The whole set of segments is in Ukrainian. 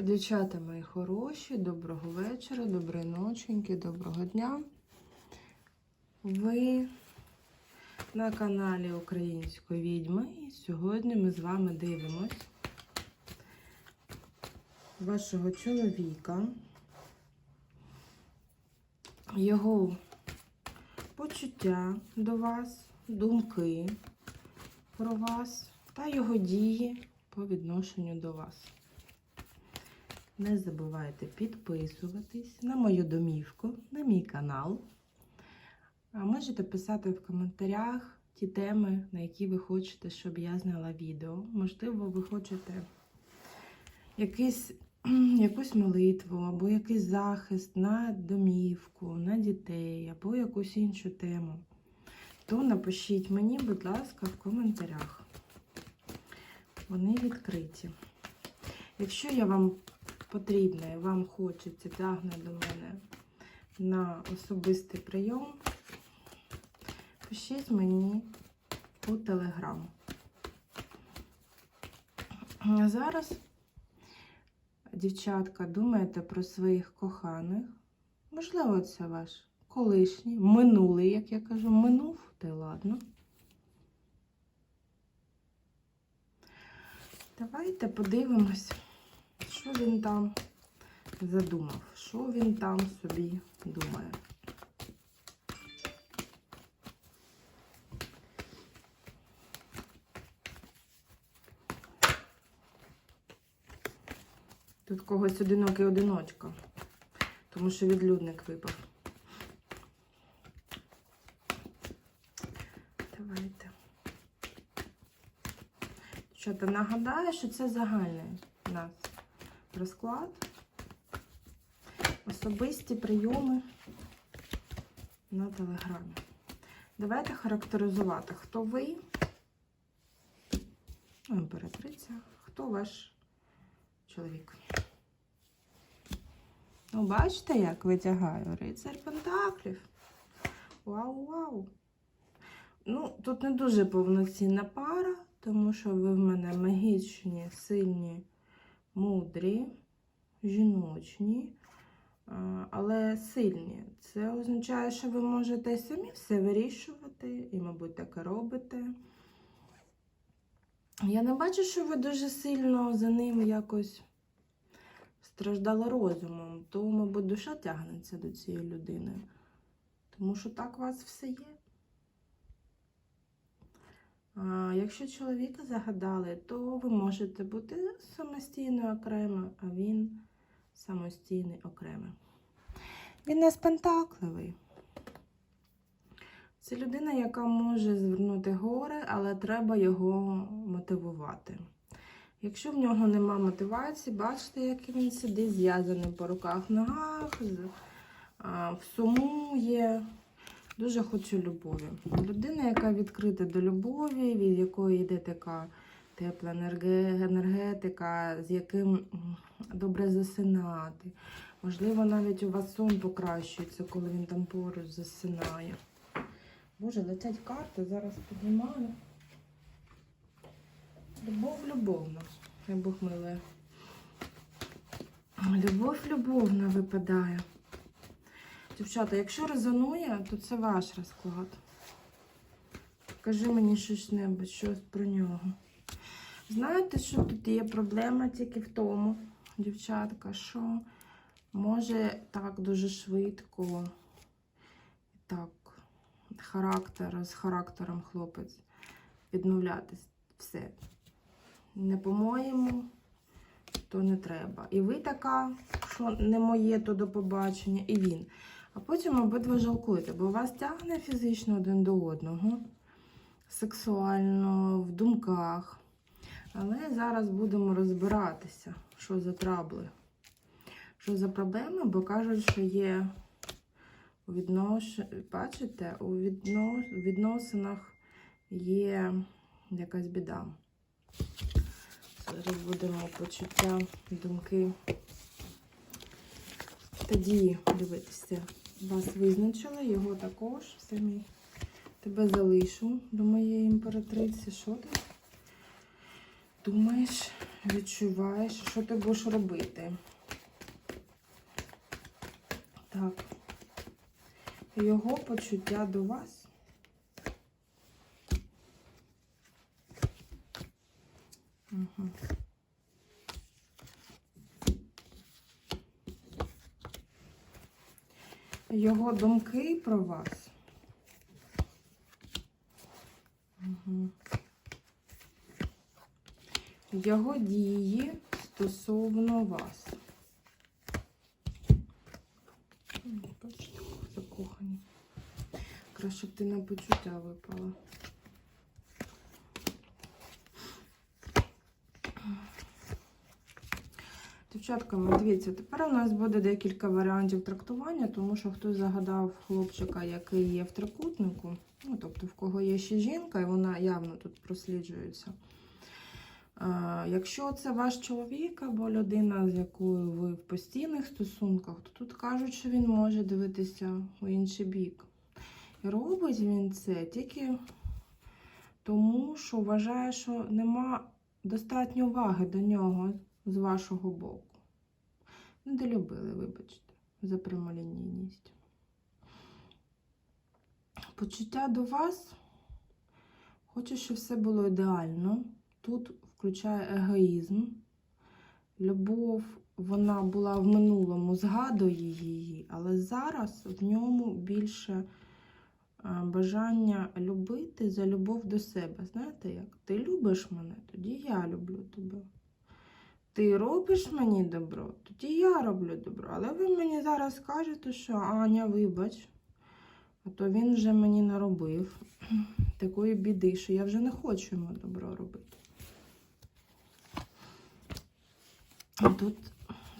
Дівчата мої хороші, доброго вечора, доброї ноченьки, доброго дня. Ви на каналі Української відьми. І сьогодні ми з вами дивимось вашого чоловіка, його почуття до вас, думки про вас та його дії по відношенню до вас. Не забувайте підписуватись на мою домівку, на мій канал. А можете писати в коментарях ті теми, на які ви хочете, щоб я зняла відео. Можливо, ви хочете якийсь, якусь молитву, або якийсь захист на домівку, на дітей, або якусь іншу тему. То напишіть мені, будь ласка, в коментарях. Вони відкриті. Якщо я вам потрібне, вам хочеться, тягне до мене на особистий прийом, пишіть мені у телеграм. А зараз, дівчатка, думаєте про своїх коханих. Можливо, це ваш колишній, минулий, як я кажу, минув, та й ладно. Давайте подивимось. Що він там задумав? Що він там собі думає? Тут когось одинокий одиночка, тому що відлюдник випав. Давайте. Що то нагадаю, що це загальний нас розклад, особисті прийоми на телеграмі. Давайте характеризувати, хто ви, імператриця, хто ваш чоловік. Ну, бачите, як витягаю рицар Пентаклів. Вау-вау! Ну, тут не дуже повноцінна пара, тому що ви в мене магічні, сильні мудрі, жіночні, але сильні. Це означає, що ви можете самі все вирішувати і, мабуть, так і робите. Я не бачу, що ви дуже сильно за ним якось страждали розумом, то, мабуть, душа тягнеться до цієї людини. Тому що так у вас все є. Якщо чоловіка загадали, то ви можете бути самостійно окремо, а він самостійний окремо. Він не спентакливий. Це людина, яка може звернути гори, але треба його мотивувати. Якщо в нього нема мотивації, бачите, як він сидить, зв'язаний по руках, ногах, з- а, в сумує. Дуже хочу любові. Людина, яка відкрита до любові, від якої йде така тепла енергетика, з яким добре засинати. Можливо, навіть у вас сон покращується, коли він там поруч засинає. Боже, летять карти, зараз піднімаю. Любов любовна. Хай Бог милує. Любов любовна випадає. Дівчата, якщо резонує, то це ваш розклад. Кажи мені щось небудь, щось про нього. Знаєте, що тут є проблема тільки в тому, дівчатка, що може так дуже швидко, так, характер, з характером хлопець відмовлятись. Все. Не по-моєму, то не треба. І ви така, що не моє, то до побачення, і він. А потім обидва жалкуєте, бо вас тягне фізично один до одного, сексуально, в думках. Але зараз будемо розбиратися, що за трабли, що за проблеми, бо кажуть, що є у віднош... бачите, у відно... відносинах є якась біда. Зараз будемо почуття, думки. Тоді дивитися, вас визначили, його також. Самі тебе залишу до моєї імператриці. Що ти? думаєш, відчуваєш, що ти будеш робити? Так. Його почуття до вас. Угу. Його думки про вас. Його дії стосовно вас. Бачите, закохані. Краще б ти на почуття випала. Дівчатка, ми дивіться, тепер у нас буде декілька варіантів трактування, тому що хтось загадав хлопчика, який є в трикутнику, ну, тобто в кого є ще жінка, і вона явно тут просліджується. Якщо це ваш чоловік або людина, з якою ви в постійних стосунках, то тут кажуть, що він може дивитися у інший бік. І робить він це тільки тому, що вважає, що нема достатньо уваги до нього з вашого боку. Недолюбили, вибачте, за прямолінійність. Почуття до вас хоче, щоб все було ідеально. Тут включає егоїзм. Любов, вона була в минулому, згадує її, але зараз в ньому більше е, бажання любити за любов до себе. Знаєте як? Ти любиш мене, тоді я люблю тебе. Ти робиш мені добро, тоді я роблю добро. Але ви мені зараз кажете, що Аня, вибач, а то він вже мені наробив такої біди, що я вже не хочу йому добро робити. А тут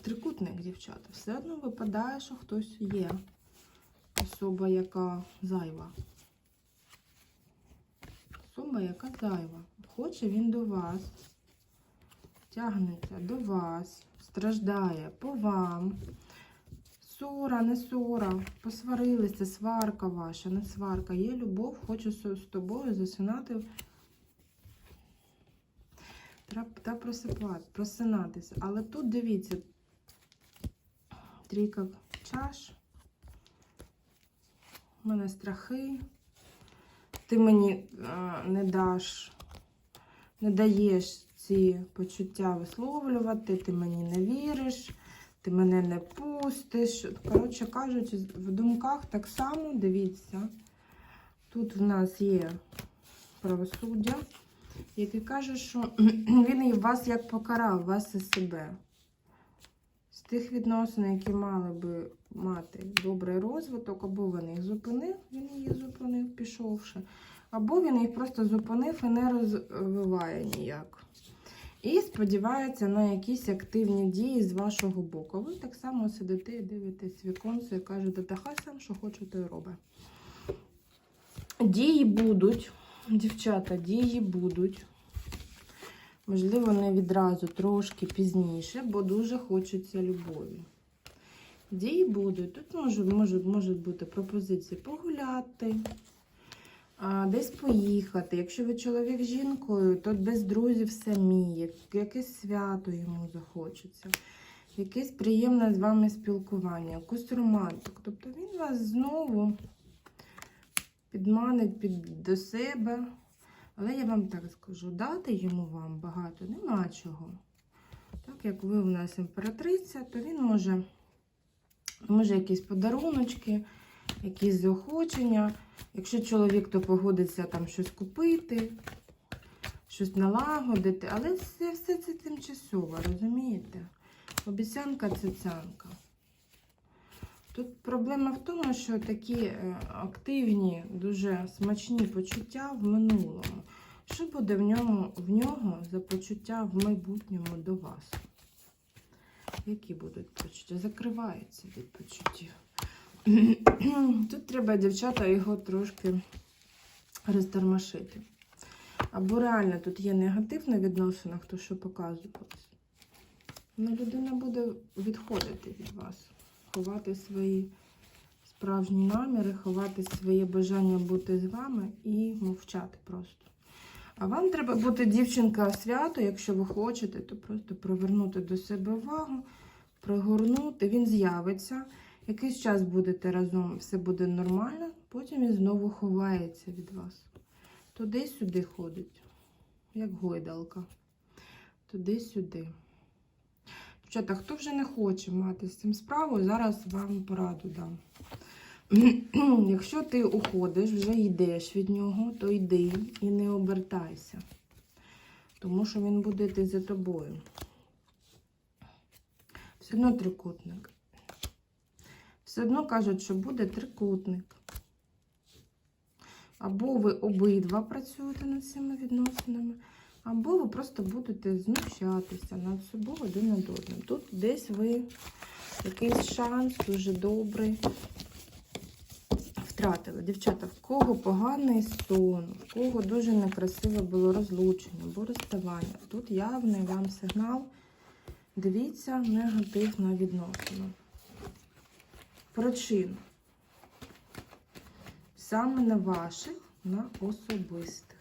трикутник, дівчата. Все одно випадає, що хтось є. Особа, яка зайва. Особа, яка зайва. Хоче він до вас тягнеться до вас, страждає по вам. Ссора, не ссора, посварилися, сварка ваша, не сварка. Є любов, хочу з тобою засинати та, просипати, просинатися. Але тут дивіться, трійка чаш, у мене страхи, ти мені а, не даш, не даєш ці почуття висловлювати, ти мені не віриш, ти мене не пустиш. Коротше кажучи, в думках так само дивіться. Тут в нас є правосуддя, яке каже, що він вас як покарав, вас і себе. З тих відносин, які мали би мати добрий розвиток, або він їх зупинив, він її зупинив, пішовши, або він їх просто зупинив і не розвиває ніяк. І сподівається на якісь активні дії з вашого боку. Ви так само сидите і дивитесь віконце і кажете, та хай сам, що хоче, то й робить. Дії будуть, дівчата, дії будуть. Можливо, не відразу, трошки пізніше, бо дуже хочеться любові. Дії будуть. Тут можуть, можуть, можуть бути пропозиції погуляти, десь поїхати. Якщо ви чоловік з жінкою, то без друзів самі, якесь свято йому захочеться, якесь приємне з вами спілкування, якусь романтику. Тобто він вас знову підманить під, до себе. Але я вам так скажу, дати йому вам багато нема чого. Так як ви в нас імператриця, то він може, може якісь подаруночки, якісь заохочення. Якщо чоловік, то погодиться там щось купити, щось налагодити. Але все, все це тимчасово, розумієте? Обіцянка це цянка. Тут проблема в тому, що такі е, активні, дуже смачні почуття в минулому. Що буде в ньому, в нього за почуття в майбутньому до вас? Які будуть почуття? Закривається від почуттів. Тут треба, дівчата, його трошки розтормошити. Або реально тут є негатив на відносинах, то що показувалось. Ну, людина буде відходити від вас ховати свої справжні наміри, ховати своє бажання бути з вами і мовчати просто. А вам треба бути дівчинка свято, якщо ви хочете, то просто привернути до себе увагу, пригорнути, він з'явиться. Якийсь час будете разом, все буде нормально, потім він знову ховається від вас. Туди-сюди ходить, як гойдалка. Туди-сюди. Дівчата, хто вже не хоче мати з цим справу, зараз вам пораду дам. Якщо ти уходиш, вже йдеш від нього, то йди і не обертайся. Тому що він буде йти за тобою. Все одно трикутник. Все одно кажуть, що буде трикутник. Або ви обидва працюєте над цими відносинами, або ви просто будете знущатися над собою один над одним. Тут десь ви якийсь шанс дуже добрий втратили. Дівчата, в кого поганий сон, в кого дуже некрасиве було розлучення або розставання. Тут явний вам сигнал. Дивіться негатив на відносину. Причину. Саме на ваших, на особистих.